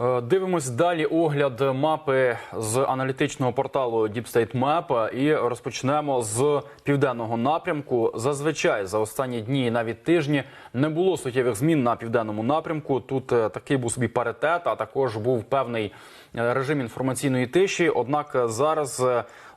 Е, Дивимось далі огляд мапи з аналітичного порталу Deep State Map і розпочнемо з південного напрямку. Зазвичай за останні дні і навіть тижні не було суттєвих змін на південному напрямку. Тут е, такий був собі паритет, а також був певний е, режим інформаційної тиші. Однак зараз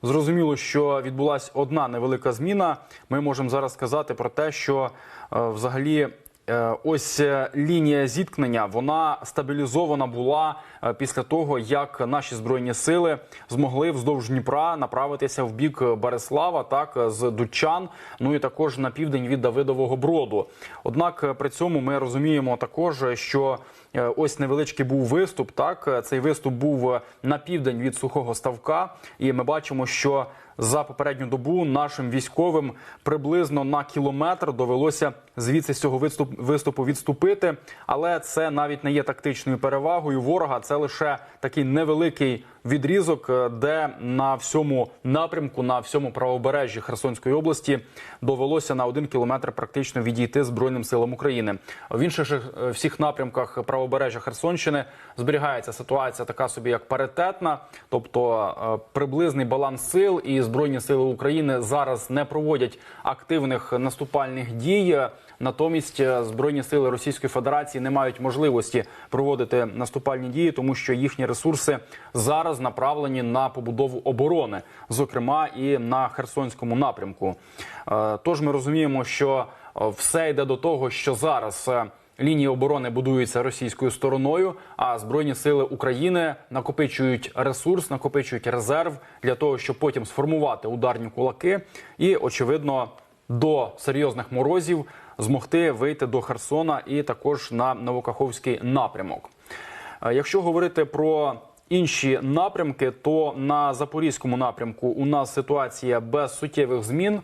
зрозуміло, що відбулася одна невелика зміна. Ми можемо зараз сказати про те, що взагалі. Е, Ось е, лінія зіткнення вона стабілізована була е, після того, як наші збройні сили змогли вздовж Дніпра направитися в бік Береслава, так з Дучан, ну і також на південь від Давидового Броду. Однак при цьому ми розуміємо також, що ось невеличкий був виступ. Так Е, цей виступ був е, на південь від сухого ставка, і ми бачимо, що за попередню добу нашим військовим приблизно на кілометр довелося звідси з цього виступ, виступу відступити. Але це навіть не є тактичною перевагою ворога. Це лише такий невеликий відрізок, е, де на всьому напрямку, на всьому правобережжі Херсонської області довелося на один кілометр практично відійти Збройним силам України. В інших е, всіх напрямках правобережжя Херсонщини зберігається ситуація така собі, як паритетна, тобто е, приблизний баланс сил і збройні сили України зараз не проводять активних наступальних дій. Натомість е, збройні сили Російської Федерації не мають можливості проводити наступальні дії, тому що їхні ресурси зараз направлені на побудову оборони, зокрема і на Херсонському напрямку. Е, Тож ми розуміємо, що е, все йде до того, що зараз. Лінії оборони будуються російською стороною, а збройні сили України накопичують ресурс, накопичують резерв для того, щоб потім сформувати ударні кулаки, і очевидно до серйозних морозів змогти вийти до Херсона і також на Новокаховський напрямок. Е, Якщо говорити про інші напрямки, то на запорізькому напрямку у нас ситуація без суттєвих змін.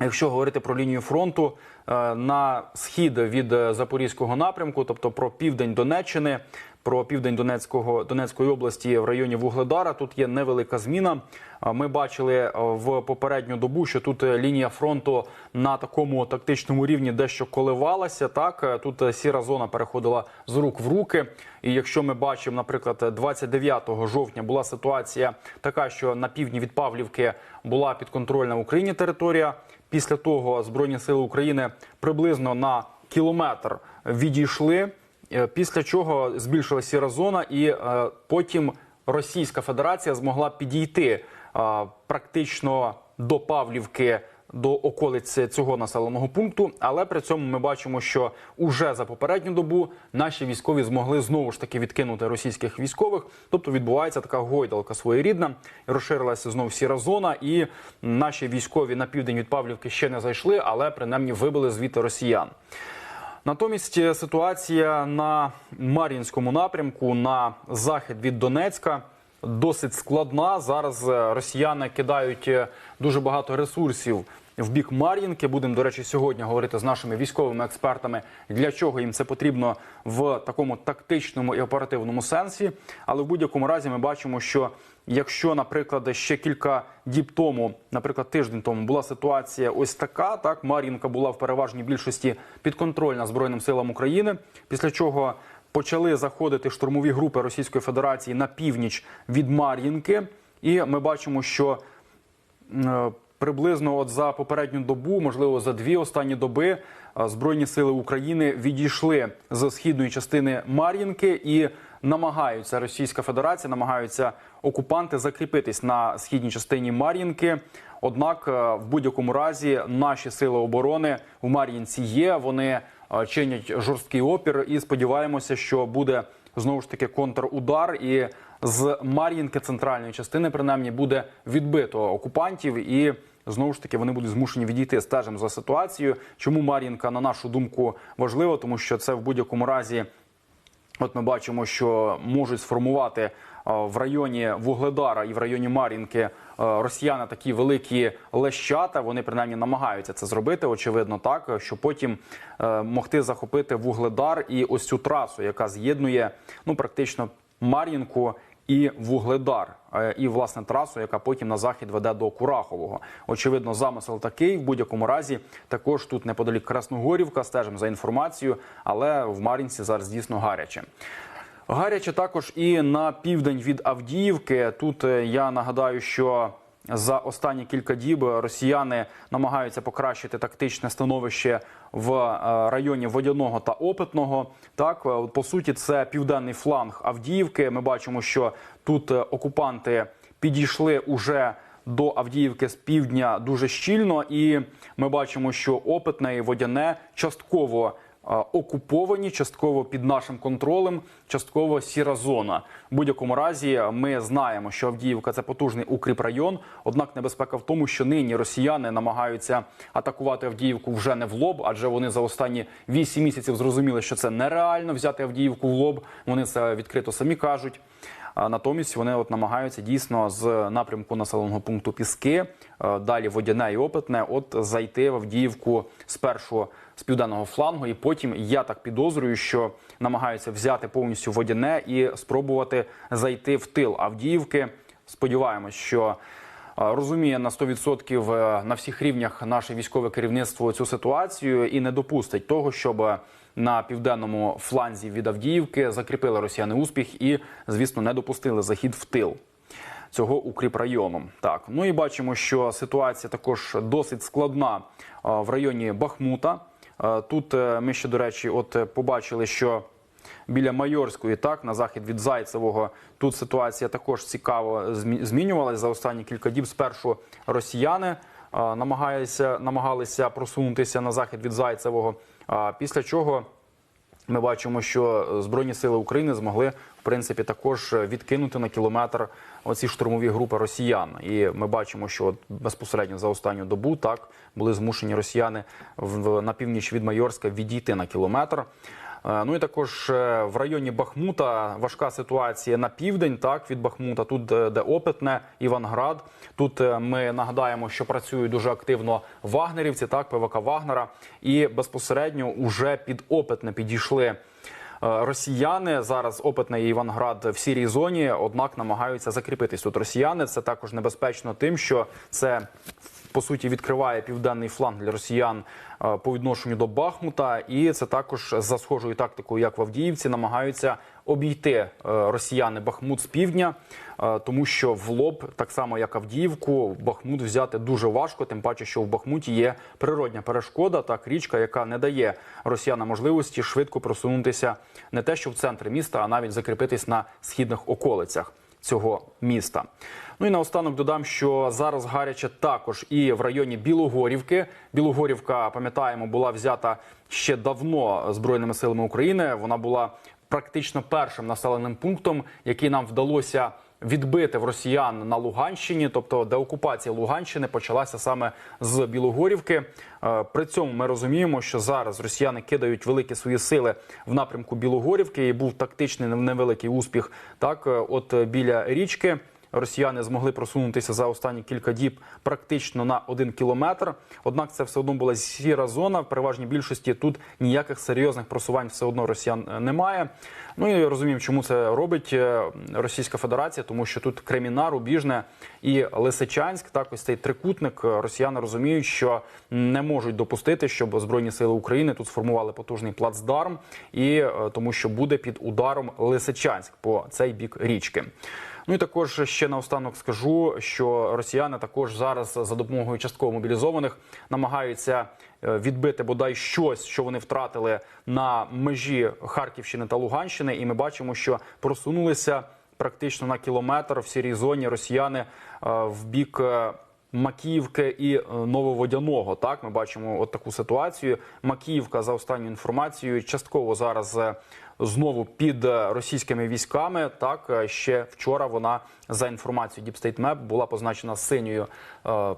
Якщо говорити про лінію фронту е, на схід від е, запорізького напрямку, тобто про південь Донеччини, про південь Донецького Донецької області в районі Вугледара, тут є невелика зміна. Ми бачили е, в попередню добу, що тут е, лінія фронту на такому тактичному рівні дещо коливалася. Так Е, тут сіра зона переходила з рук в руки. І якщо ми бачимо, наприклад, 29 жовтня була ситуація така, що на півдні від Павлівки була підконтрольна Україні територія. Після того Збройні сили України приблизно на кілометр відійшли. Е, Після чого збільшилася сіра зона, і е, потім Російська Федерація змогла підійти е, практично до Павлівки. До околиць цього населеного пункту, але при цьому ми бачимо, що уже за попередню добу наші військові змогли знову ж таки відкинути російських військових. Тобто відбувається така гойдалка своєрідна, розширилася знову сіра зона, і наші військові на південь від Павлівки ще не зайшли, але принаймні вибили звідти росіян. Натомість е, ситуація на Мар'їнському напрямку на захід від Донецька досить складна. Зараз е, росіяни кидають е, дуже багато ресурсів в бік Мар'їнки. Будемо, до речі, сьогодні говорити з нашими військовими експертами, для чого їм це потрібно в такому тактичному і оперативному сенсі. Але в будь-якому разі ми бачимо, що якщо, наприклад, ще кілька діб тому, наприклад, тиждень тому була ситуація ось така, так Мар'їнка була в переважній більшості підконтрольна Збройним силам України, після чого почали заходити штурмові групи Російської Федерації на північ від Мар'їнки, і ми бачимо, що Е, Приблизно от за попередню добу, можливо, за дві останні доби, е, збройні сили України відійшли з східної частини Мар'їнки і намагаються Російська Федерація, намагаються окупанти закріпитись на східній частині Мар'їнки. Однак, е, в будь-якому разі, наші сили оборони в Мар'їнці є. Вони е, чинять жорсткий опір, і сподіваємося, що буде знову ж таки контрудар і з Мар'їнки центральної частини, принаймні, буде відбито окупантів, і знову ж таки вони будуть змушені відійти. Стежимо за ситуацією. Чому Мар'їнка, на нашу думку, важливо, тому що це в будь-якому разі. От ми бачимо, що можуть сформувати е, в районі Вугледара і в районі Мар'їнки е, росіяни такі великі лещата. Вони принаймні намагаються це зробити. Очевидно, так щоб потім е, могти захопити Вугледар і ось цю трасу, яка з'єднує ну практично Мар'їнку і Вугледар, Е, і власне трасу, яка потім на захід веде до Курахового. Очевидно, замисел такий. В будь-якому разі також тут неподалік Красногорівка. Стежимо за інформацією, але в Мар'їнці зараз дійсно гаряче. Гаряче також і на південь від Авдіївки. Тут е, я нагадаю, що за останні кілька діб росіяни намагаються покращити тактичне становище в е, районі водяного та опитного. Так, е, по суті, це південний фланг Авдіївки. Ми бачимо, що тут е, окупанти підійшли уже до Авдіївки з півдня дуже щільно, і ми бачимо, що опитне і водяне частково окуповані, частково під нашим контролем, частково сіра зона. В будь-якому разі ми знаємо, що Авдіївка це потужний укріпрайон. Однак небезпека в тому, що нині росіяни намагаються атакувати Авдіївку вже не в лоб, адже вони за останні 8 місяців зрозуміли, що це нереально взяти Авдіївку в лоб. Вони це відкрито самі кажуть. Натомість вони от намагаються дійсно з напрямку населеного пункту Піски, е, далі водяне і опитне, от зайти в Авдіївку спершу з південного флангу, і потім я так підозрюю, що намагаються взяти повністю водяне і спробувати зайти в тил Авдіївки. Сподіваємось, що е, розуміє на 100% е, на всіх рівнях наше військове керівництво цю ситуацію і не допустить того, щоб на південному фланзі від Авдіївки закріпили росіяни успіх і, звісно, не допустили захід в тил. Цього укріпрайону. Так, ну і бачимо, що ситуація також досить складна е, в районі Бахмута. Е, Тут е, ми ще, до речі, от е, побачили, що біля Майорської, так на захід від Зайцевого. Тут ситуація також цікаво змі- змінювалася за останні кілька діб. Спершу росіяни намагалися, намагалися просунутися на захід від Зайцевого. Після чого ми бачимо, що Збройні сили України змогли в принципі також відкинути на кілометр оці штурмові групи росіян. І ми бачимо, що безпосередньо за останню добу так були змушені росіяни в, на північ від Майорська відійти на кілометр. Е, Ну і також е, в районі Бахмута важка ситуація на південь, так від Бахмута, тут де, де опитне Іванград. Тут е, ми нагадаємо, що працюють дуже активно вагнерівці, так ПВК Вагнера, і безпосередньо уже під опитне підійшли. е, Росіяни зараз опитне Іванград в сірій зоні, однак намагаються закріпитись тут. Росіяни це також небезпечно тим, що це по суті відкриває південний фланг для росіян е, по відношенню до Бахмута, і це також за схожою тактикою, як в Авдіївці, намагаються обійти е, росіяни Бахмут з півдня, е, тому що в лоб, так само як Авдіївку, Бахмут взяти дуже важко. Тим паче, що в Бахмуті є природня перешкода, так річка, яка не дає росіянам можливості швидко просунутися не те, що в центрі міста, а навіть закріпитись на східних околицях цього міста. Ну і наостанок додам, що зараз гаряче також і в районі Білогорівки. Білогорівка, пам'ятаємо, була взята ще давно збройними силами України. Вона була практично першим населеним пунктом, який нам вдалося. Відбити в росіян на Луганщині, тобто деокупація Луганщини почалася саме з Білогорівки. Е, При цьому ми розуміємо, що зараз росіяни кидають великі свої сили в напрямку Білогорівки. І був тактичний невеликий успіх. Так, е, от е, біля річки. Росіяни змогли просунутися за останні кілька діб практично на один кілометр. Однак це все одно була сіра зона. В переважній більшості тут ніяких серйозних просувань все одно росіян е, немає. Ну і розуміємо, чому це робить е, Російська Федерація, тому що тут Креміна, Рубіжне і Лисичанськ. Так, ось цей трикутник. е, Росіяни розуміють, що не можуть допустити, щоб збройні сили України тут сформували потужний плацдарм, і тому, що буде під ударом Лисичанськ по цей бік річки. Ну і також ще наостанок скажу, що росіяни також зараз за допомогою частково мобілізованих намагаються е, відбити бодай щось, що вони втратили на межі Харківщини та Луганщини. І ми бачимо, що просунулися практично на кілометр в сірій зоні росіяни е, в бік. е, Макіївки і Нововодяного. Так, ми бачимо от таку ситуацію. Макіївка, за останньою інформацією, частково зараз знову під е, російськими військами. Так е, ще вчора вона за інформацією Deep State Map була позначена синьою е,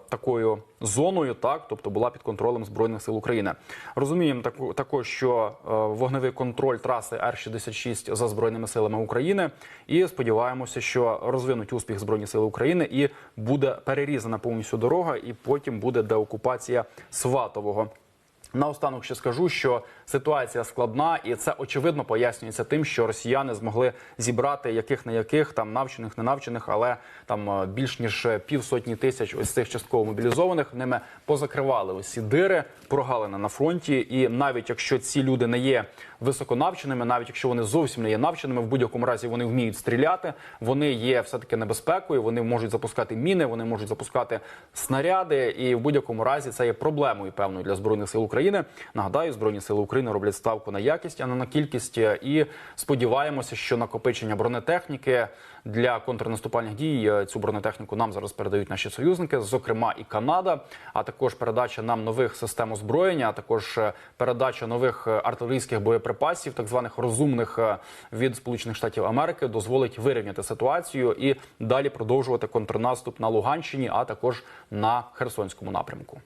такою зоною. Так, тобто була під контролем збройних сил України. Розуміємо таку також, що е, вогневий контроль траси Р-66 за збройними силами України, і сподіваємося, що розвинуть успіх збройні сили України і буде перерізана повністю дорога, і потім буде деокупація Сватового. Наостанок ще скажу, що ситуація складна, і це очевидно пояснюється тим, що росіяни змогли зібрати яких не яких там навчених, не навчених, але там е, більш ніж півсотні тисяч ось цих частково мобілізованих ними позакривали ці дири, прогалини на фронті. І навіть якщо ці люди не є високонавченими, навіть якщо вони зовсім не є навченими, в будь-якому разі вони вміють стріляти. Вони є все таки небезпекою. Вони можуть запускати міни, вони можуть запускати снаряди, і в будь-якому разі це є проблемою певною для збройних сил України. Нагадаю, збройні сили України роблять ставку на якість, а не на кількість. І сподіваємося, що накопичення бронетехніки для контрнаступальних дій е, цю бронетехніку нам зараз передають наші союзники, зокрема і Канада, а також передача нам нових систем озброєння, а також е, передача нових е, артилерійських боєприпасів, так званих розумних від Сполучених Штатів Америки, дозволить вирівняти ситуацію і далі продовжувати контрнаступ на Луганщині, а також на Херсонському напрямку.